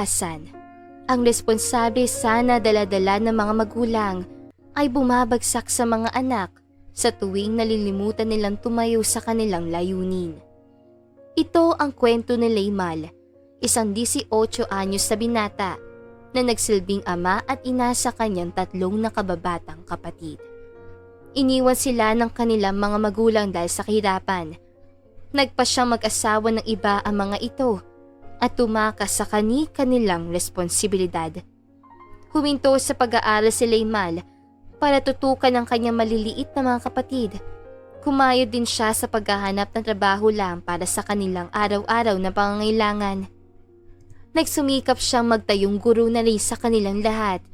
Kadalasan, ang responsable sana daladala ng mga magulang ay bumabagsak sa mga anak sa tuwing nalilimutan nilang tumayo sa kanilang layunin. Ito ang kwento ni Leymal, isang 18 anyos na binata na nagsilbing ama at ina sa kanyang tatlong nakababatang kapatid. Iniwan sila ng kanilang mga magulang dahil sa kahirapan. Nagpa siyang mag-asawa ng iba ang mga ito at tumakas sa kani-kanilang responsibilidad. Huminto sa pag-aaral si Leymal para tutukan ang kanyang maliliit na mga kapatid. Kumayod din siya sa paghahanap ng trabaho lang para sa kanilang araw-araw na pangangailangan. Nagsumikap siyang magtayong guro na rin sa kanilang lahat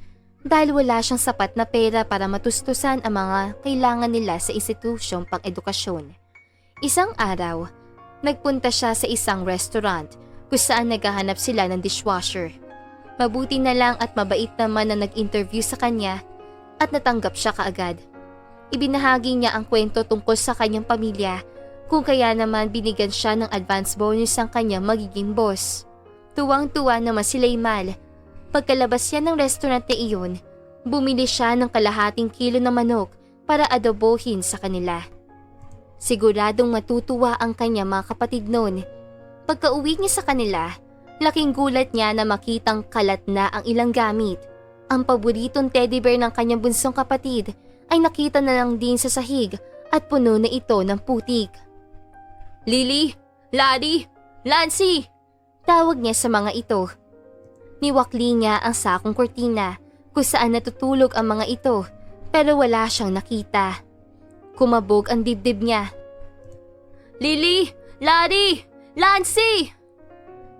dahil wala siyang sapat na pera para matustusan ang mga kailangan nila sa institusyong pang-edukasyon. Isang araw, nagpunta siya sa isang restaurant kung saan naghahanap sila ng dishwasher. Mabuti na lang at mabait naman na nag-interview sa kanya at natanggap siya kaagad. Ibinahagi niya ang kwento tungkol sa kanyang pamilya kung kaya naman binigyan siya ng advance bonus ang kanyang magiging boss. Tuwang-tuwa naman si Leymal. Pagkalabas niya ng restaurant na iyon, bumili siya ng kalahating kilo na manok para adobohin sa kanila. Siguradong matutuwa ang kanyang mga kapatid noon. Pagka-uwi niya sa kanila, laking gulat niya na makitang kalat na ang ilang gamit. Ang paboritong teddy bear ng kanyang bunsong kapatid ay nakita na lang din sa sahig at puno na ito ng putik. Lily! Laddie! Lancy! Tawag niya sa mga ito. Niwakli niya ang sakong kortina kung saan natutulog ang mga ito pero wala siyang nakita. Kumabog ang dibdib niya. Lily! Laddie! Lancy!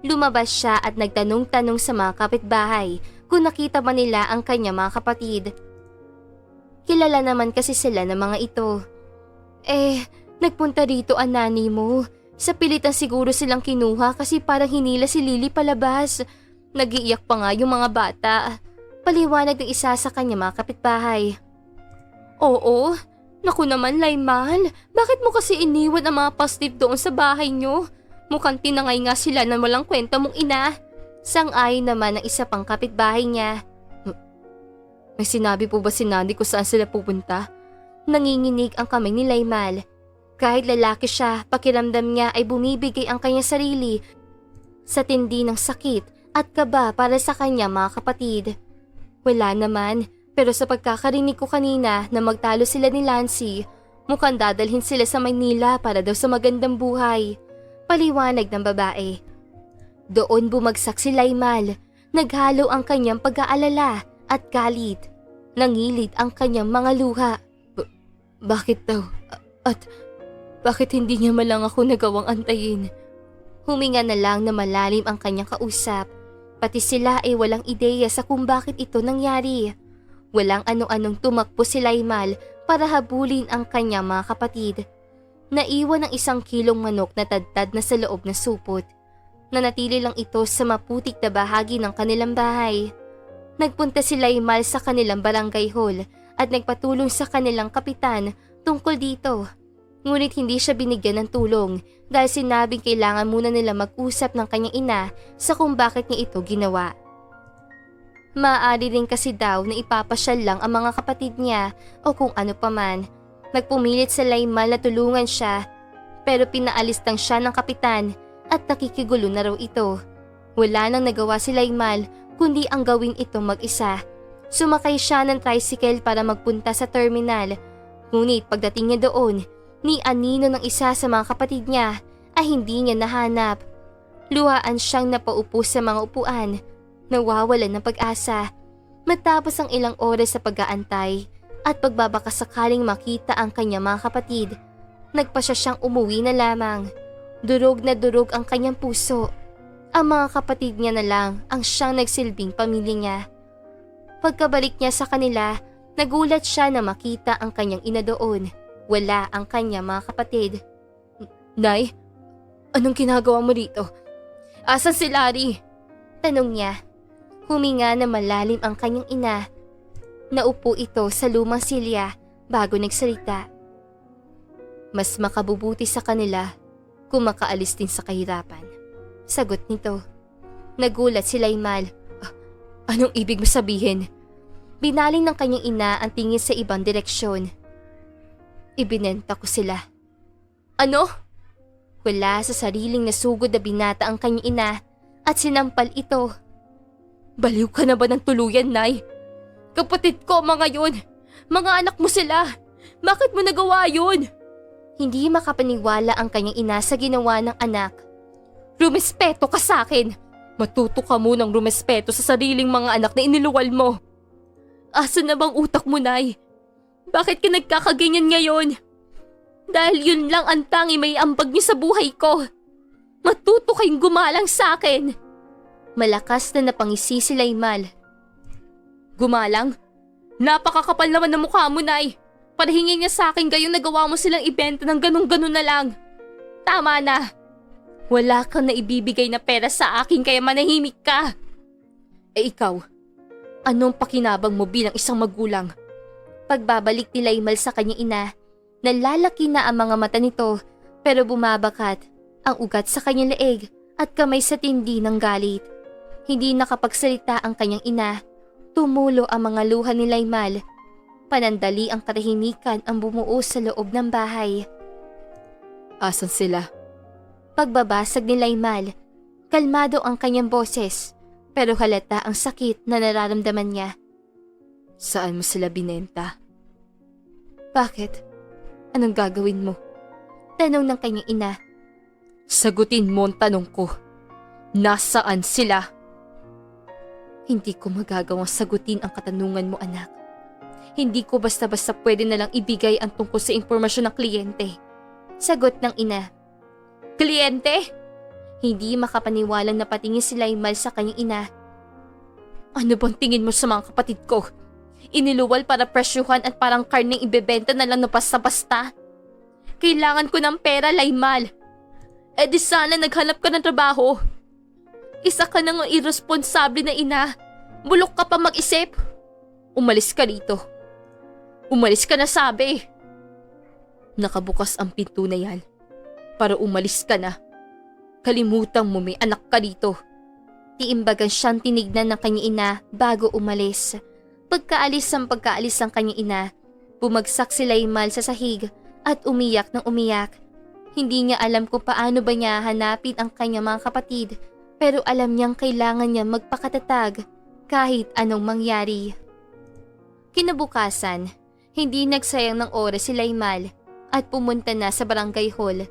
Lumabas siya at nagtanong-tanong sa mga kapitbahay kung nakita ba nila ang kanya mga kapatid. Kilala naman kasi sila ng mga ito. Eh, nagpunta rito ang nani mo. Sa pilitan siguro silang kinuha kasi parang hinila si Lily palabas. Nagiiyak pa nga yung mga bata. Paliwanag ng isa sa kanya mga kapitbahay. Oo, naku naman Laymal, bakit mo kasi iniwan ang mga positive doon sa bahay nyo? Mukhang tinangay nga sila na walang kwenta mong ina. Sang-ay naman ang isa pang kapitbahay niya. May sinabi po ba si Nandi kung saan sila pupunta? Nanginginig ang kamay ni Laymal. Kahit lalaki siya, pakiramdam niya ay bumibigay ang kanyang sarili sa tindi ng sakit at kaba para sa kanya mga kapatid. Wala naman, pero sa pagkakarinig ko kanina na magtalo sila ni Lancy, mukhang dadalhin sila sa Maynila para daw sa magandang buhay. Paliwanag ng babae. Doon bumagsak si Laymal. Naghalo ang kanyang pag-aalala at galit. Nangilid ang kanyang mga luha. "Ba- bakit daw? At bakit hindi niya malang ako nagawang antayin? Huminga na lang na malalim ang kanyang kausap. Pati sila ay walang ideya sa kung bakit ito nangyari. Walang ano-anong tumakbo si Laymal para habulin ang kanyang mga kapatid. Naiwan ang isang kilong manok na tadtad na sa loob ng supot. Nanatili lang ito sa maputik na bahagi ng kanilang bahay. Nagpunta si Laymal sa kanilang barangay hall at nagpatulong sa kanilang kapitan tungkol dito. Ngunit hindi siya binigyan ng tulong dahil sinabing kailangan muna nila mag-usap ng kanyang ina sa kung bakit niya ito ginawa. Maaari rin kasi daw na ipapasyal lang ang mga kapatid niya o kung ano paman. Nagpumilit sa Laymal na tulungan siya pero pinaalis lang siya ng kapitan at nakikigulo na raw ito. Wala nang nagawa si Laymal kundi ang gawin ito mag-isa. Sumakay siya ng tricycle para magpunta sa terminal. Ngunit pagdating niya doon, ni anino ng isa sa mga kapatid niya ay hindi niya nahanap. Luhaan siyang napaupo sa mga upuan, nawawalan ng pag-asa. Matapos ang ilang oras sa pag-aantay at pagbabaka sakaling makita ang kanyang mga kapatid, nagpasya siyang umuwi na lamang. Durog na durog ang kanyang puso. Ang mga kapatid niya na lang ang siyang nagsilbing pamilya niya. Pagkabalik niya sa kanila, nagulat siya na makita ang kanyang ina doon. Wala ang kanyang mga kapatid. Nay, anong ginagawa mo dito? Asan si Larry? Tanong niya. Huminga na malalim ang kanyang ina. Naupo ito sa lumang silya bago nagsalita. Mas makabubuti sa kanila kung makaalis din sa kahirapan. Sagot nito. Nagulat si Laymal. "Ah, anong ibig mo sabihin? Binaling ng kanyang ina ang tingin sa ibang direksyon. Ibinenta ko sila. Ano? Wala sa sariling nasugod na binata ang kanyang ina at sinampal ito. Baliw ka na ba ng tuluyan, Nay? Kapatid ko mga yun. Mga anak mo sila. Bakit mo nagawa yun? Hindi makapaniwala ang kanyang ina sa ginawa ng anak. Rumespeto ka sa akin. Matuto ka munang rumespeto sa sariling mga anak na iniluwal mo. Asa na bang utak mo, Nay? Bakit ka nagkakaganyan ngayon? Dahil yun lang ang tangi may ambag niyo sa buhay ko. Matuto kayong gumalang sa akin. Malakas na napangisi si Laymal. Gumalang? Napakakapal naman ng mukha mo, Nay. Parahingin niya sa akin gayong nagawa mo silang ibenta ng ganun-ganun na lang. Tama na. Wala kang naibibigay na pera sa akin kaya manahimik ka. Eh ikaw, anong pakinabang mo bilang isang magulang? Pagbabalik ni Laymal sa kanyang ina, nalalaki na ang mga mata nito pero bumabakat ang ugat sa kanyang leeg at kamay sa tindi ng galit. Hindi nakapagsalita ang kanyang ina. Tumulo ang mga luha ni Laymal. Panandali ang katahimikan ang bumuo sa loob ng bahay. Asan sila? Pagbabasag ni Laymal, kalmado ang kanyang boses pero halata ang sakit na nararamdaman niya. Saan mo sila binenta? Bakit? Anong gagawin mo? Tanong ng kanyang ina. Sagutin mo ang tanong ko. Nasaan sila? Hindi ko magagawang sagutin ang katanungan mo anak. Hindi ko basta-basta pwede na lang ibigay ang tungkol sa impormasyon ng kliyente. Sagot ng ina. Kliyente? Hindi makapaniwalang napatingin si Laymal sa kanyang ina. Ano bang tingin mo sa mga kapatid ko? Iniluwal para presyuhan at parang karneng ibebenta na lang na basta-basta. Kailangan ko ng pera, Laymal. E di sana naghanap ka ng trabaho. Isa ka nang irresponsable na ina. Bulok ka pa mag-isip. Umalis ka rito. Umalis ka na sabi. Nakabukas ang pinto na yan. Para umalis ka na. Kalimutang mo may anak ka dito. Tiimbagan siyang tinignan ng kanyang ina bago umalis. Pagkaalis ang pagkaalis ng kanyang ina, bumagsak si Laymal sa sahig at umiyak ng umiyak. Hindi niya alam kung paano ba niya hanapin ang kanyang mga kapatid pero alam niyang kailangan niya magpakatatag kahit anong mangyari. Kinabukasan, hindi nagsayang ng oras si Laymal at pumunta na sa barangay hall.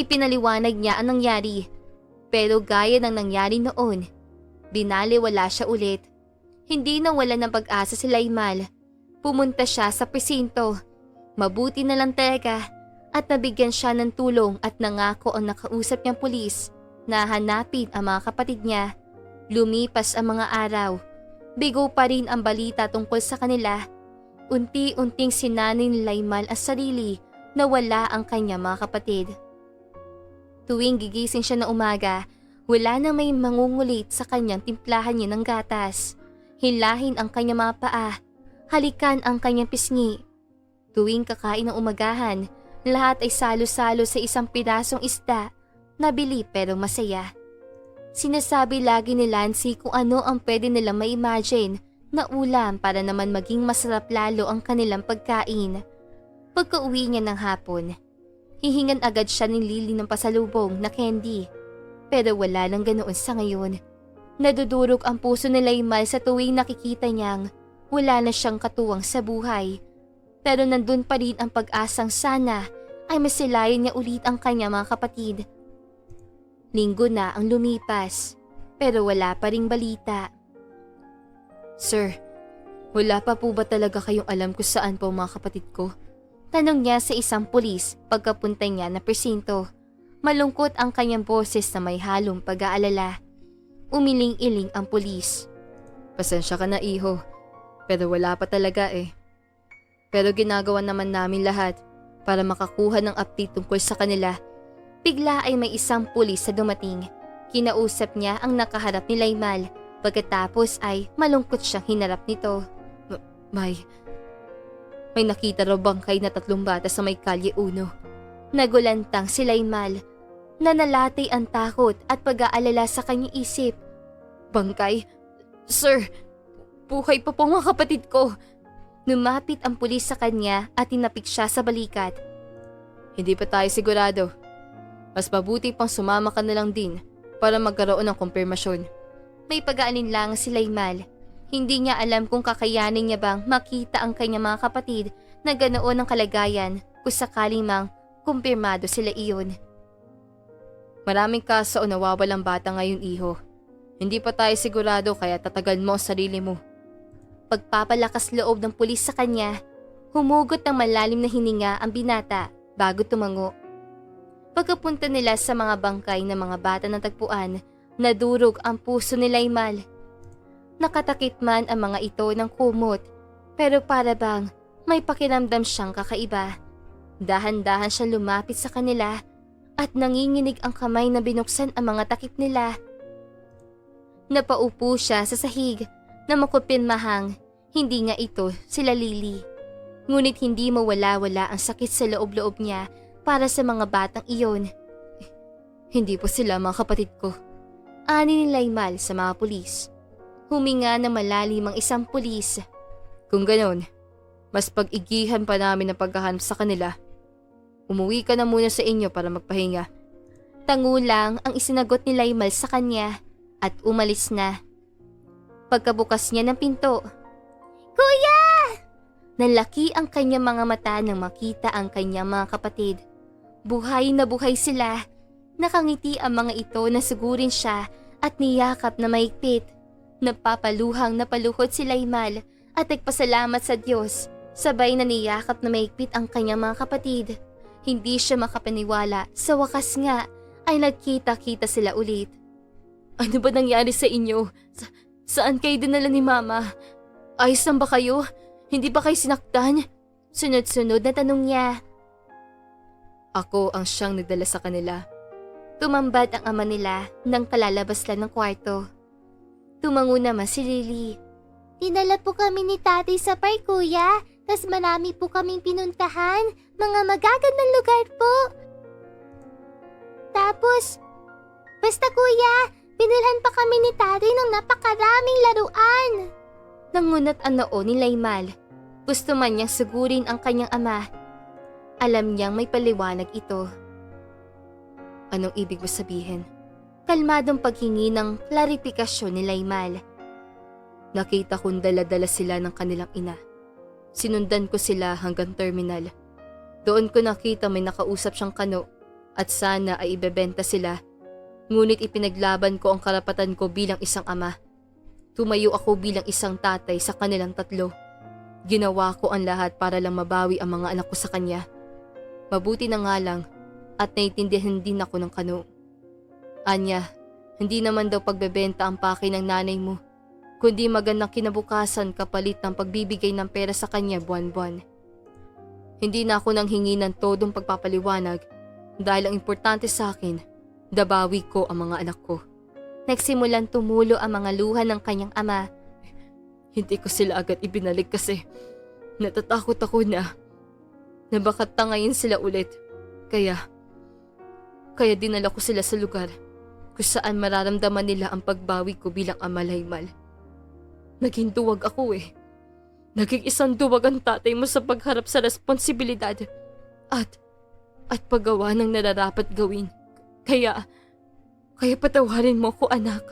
Ipinaliwanag niya ang nangyari. Pero gaya ng nangyari noon, binaliwala siya ulit. Hindi na wala ng pag-asa si Laymal. Pumunta siya sa presinto. Mabuti na lang talaga at nabigyan siya ng tulong at nangako ang nakausap niyang pulis na hanapin ang mga kapatid niya. Lumipas ang mga araw. Bigo pa rin ang balita tungkol sa kanila. Unti-unting sinanay ni Laymal ang sarili na wala ang kanya mga kapatid. Tuwing gigising siya na umaga, wala na may mangungulit sa kanyang timplahan niya ng gatas. Hilahin ang kanyang mga paa, halikan ang kanyang pisngi. Tuwing kakain ng umagahan, lahat ay salo-salo sa isang pirasong isda Nabili pero masaya. Sinasabi lagi ni Lancy kung ano ang pwede nilang ma-imagine na ulam para naman maging masarap lalo ang kanilang pagkain. Pagka uwi niya ng hapon, hihingan agad siya ni Lily ng pasalubong na candy. Pero wala lang ganoon sa ngayon. Nadudurog ang puso ni Laymal sa tuwing nakikita niyang wala na siyang katuwang sa buhay. Pero nandun pa rin ang pag-asang sana ay masilayan niya ulit ang kanya mga kapatid Linggo na ang lumipas, pero wala pa ring balita. Sir, wala pa po ba talaga kayong alam kung saan po mga kapatid ko? Tanong niya sa isang pulis pagkapunta niya na presinto. Malungkot ang kanyang boses na may halong pag-aalala. Umiling-iling ang pulis. Pasensya ka na iho, pero wala pa talaga eh. Pero ginagawa naman namin lahat para makakuha ng update tungkol sa kanila Bigla ay may isang pulis sa dumating. Kinausap niya ang nakaharap ni Laymal. Pagkatapos ay malungkot siyang hinarap nito. May... May nakita raw bangkay na tatlong bata sa may kalye uno. Nagulantang si Laymal. Nanalati ang takot at pag-aalala sa kanyang isip. Bangkay? Sir, buhay pa po mga kapatid ko. Lumapit ang pulis sa kanya at tinapik siya sa balikat. Hindi pa tayo sigurado. Mas mabuti pang sumama ka na lang din para magkaroon ng kumpirmasyon. May pag-aalinlangan si Laymal. Hindi niya alam kung kakayanin niya bang makita ang kanyang mga kapatid na ganoon ang kalagayan kung sakaling mang kumpirmado sila iyon. Maraming kaso o nawawalang bata ngayon iho. Hindi pa tayo sigurado kaya tatagal mo ang sarili mo. Pagpapalakas loob ng pulis sa kanya, humugot ng malalim na hininga ang binata bago tumango. Pagkapunta nila sa mga bangkay ng mga bata na tagpuan, nadurog ang puso ni Laymal. Nakatakit man ang mga ito ng kumot, pero para bang may pakiramdam siyang kakaiba. Dahan-dahan siya lumapit sa kanila at nanginginig ang kamay na binuksan ang mga takip nila. Napaupo siya sa sahig na makupinmahang, hindi nga ito sila Lily. Ngunit hindi mawala-wala ang sakit sa loob-loob niya para sa mga batang iyon. Hindi po sila mga kapatid ko. Ani ni Laymal sa mga pulis. Huminga na malalim ang isang pulis. Kung ganon, mas pag-igihan pa namin ang paghahanap sa kanila. Umuwi ka na muna sa inyo para magpahinga. Tangulang ang isinagot ni Laymal sa kanya at umalis na. Pagkabukas niya ng pinto, Kuya! Nalaki ang kanyang mga mata nang makita ang kanyang mga kapatid. Buhay na buhay sila. Nakangiti ang mga ito na sugurin siya at niyakap na maigpit. Napapaluhang napaluhod si Laymal at nagpasalamat sa Diyos. Sabay na niyakap na maigpit ang kanyang mga kapatid. Hindi siya makapaniwala. Sa wakas nga ay nagkita-kita sila ulit. Ano ba nangyari sa inyo? Sa- saan kayo dinala ni Mama? Ayos lang ba kayo? Hindi ba kayo sinaktan? Sunod-sunod na tanong niya. Ako ang siyang nagdala sa kanila. Tumambad ang ama nila nang kalalabas lang ng kwarto. Tumango naman si Lily. Dinala po kami ni tatay sa park, kuya. Tas marami po kaming pinuntahan. Mga magagandang lugar po. Tapos, basta kuya, binilhan pa kami ni tatay ng napakaraming laruan. Nangunat ang noo ni Laymal. Gusto man niyang sugurin ang kanyang ama. Alam niyang may paliwanag ito. Anong ibig mo sabihin? Kalmadong paghingi ng klarifikasyon ni Laymal. Nakita kong dala-dala sila ng kanilang ina. Sinundan ko sila hanggang terminal. Doon ko nakita may nakausap siyang kano at sana ay ibebenta sila. Ngunit ipinaglaban ko ang karapatan ko bilang isang ama. Tumayo ako bilang isang tatay sa kanilang tatlo. Ginawa ko ang lahat para lang mabawi ang mga anak ko sa kanya. Mabuti na nga lang at naiintindihan din ako ng kano. Anya, hindi naman daw pagbebenta ang pake ng nanay mo, kundi magandang kinabukasan kapalit ng pagbibigay ng pera sa kanya buwan-buwan. Hindi na ako nang hingi ng todong pagpapaliwanag dahil ang importante sa akin, dabawi ko ang mga anak ko. Nagsimulan tumulo ang mga luha ng kanyang ama. Hindi ko sila agad ibinalik kasi natatakot ako na na baka tangayin sila ulit. Kaya, kaya dinala ko sila sa lugar kung saan mararamdaman nila ang pagbawi ko bilang amalaymal. Naging duwag ako eh. Naging isang duwag ang tatay mo sa pagharap sa responsibilidad at at paggawa ng nararapat gawin. Kaya, kaya patawarin mo ko anak.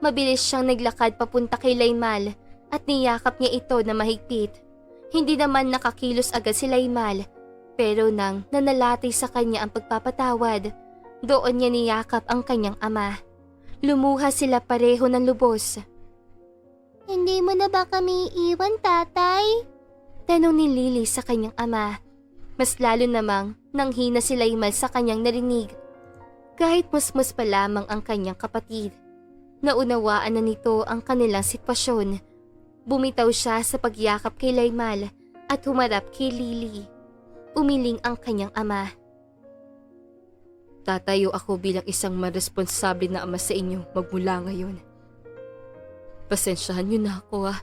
Mabilis siyang naglakad papunta kay Laymal at niyakap niya ito na mahigpit. Hindi naman nakakilos agad si Laymal pero nang nanalati sa kanya ang pagpapatawad, doon niya niyakap ang kanyang ama. Lumuha sila pareho ng lubos. Hindi mo na ba kami iiwan, tatay? Tanong ni Lily sa kanyang ama. Mas lalo namang nanghina si Laymal sa kanyang narinig. Kahit musmus pa lamang ang kanyang kapatid. Naunawaan na nito ang kanilang sitwasyon. Bumitaw siya sa pagyakap kay Laymal at humarap kay Lily. Umiling ang kanyang ama. Tatayo ako bilang isang maresponsable na ama sa inyo magmula ngayon. Pasensyahan niyo na ako ah,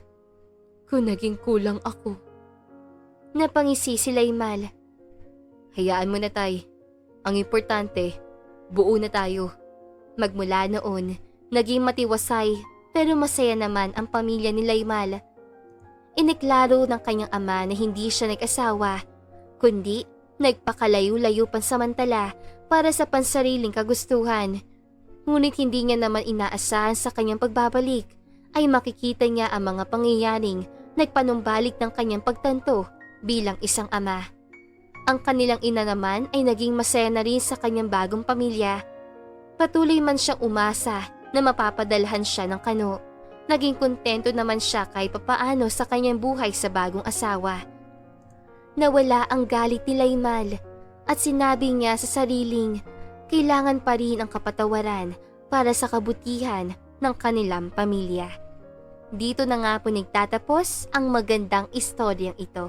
kung naging kulang ako. Napangisi si Laymal. Hayaan mo na tay. Ang importante, buo na tayo. Magmula noon, Naging matiwasay pero masaya naman ang pamilya ni Laymal. Iniklaro ng kanyang ama na hindi siya nag-asawa, kundi nagpakalayo-layo pansamantala para sa pansariling kagustuhan. Ngunit hindi niya naman inaasahan sa kanyang pagbabalik ay makikita niya ang mga pangyayaring nagpanumbalik ng kanyang pagtanto bilang isang ama. Ang kanilang ina naman ay naging masaya na rin sa kanyang bagong pamilya. Patuloy man siyang umasa na mapapadalhan siya ng kano. Naging kontento naman siya kahit papaano sa kanyang buhay sa bagong asawa. Nawala ang galit ni Laymal at sinabi niya sa sariling kailangan pa rin ang kapatawaran para sa kabutihan ng kanilang pamilya. Dito na nga po nagtatapos ang magandang istoryang ito.